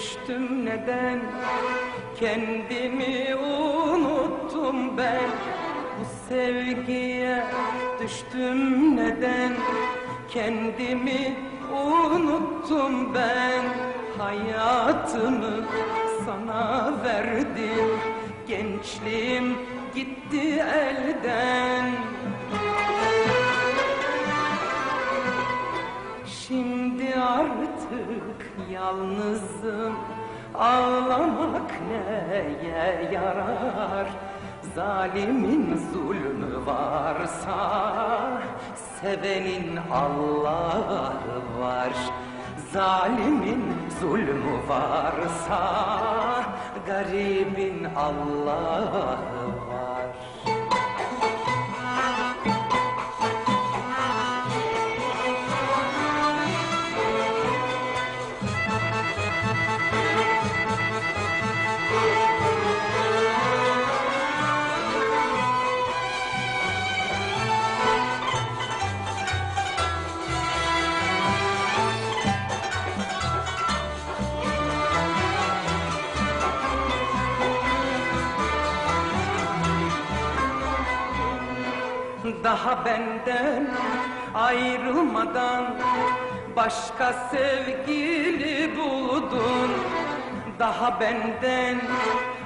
düştüm neden? Kendimi unuttum ben. Bu sevgiye düştüm neden? Kendimi unuttum ben. Hayatımı sana verdim. Gençliğim gitti elden yalnızım Ağlamak neye yarar? Zalimin zulmü varsa Sevenin Allah'ı var. Zalimin zulmü varsa Garibin Allah'ı Daha benden ayrılmadan Başka sevgili buldun. Daha benden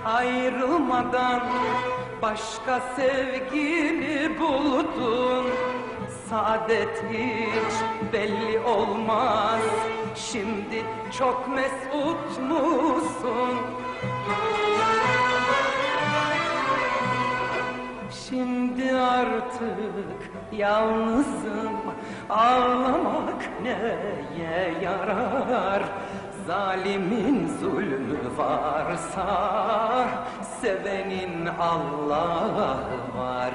ayrılmadan Başka sevgili buldun. Saadet hiç belli olmaz. Şimdi çok mesut musun? Artık yalnızım. Ağlamak neye yarar? Zalimin zulmü varsa Sevenin Allah'ı var.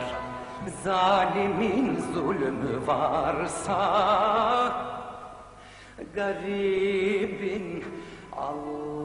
Zalimin zulmü varsa Garibin Allah'ı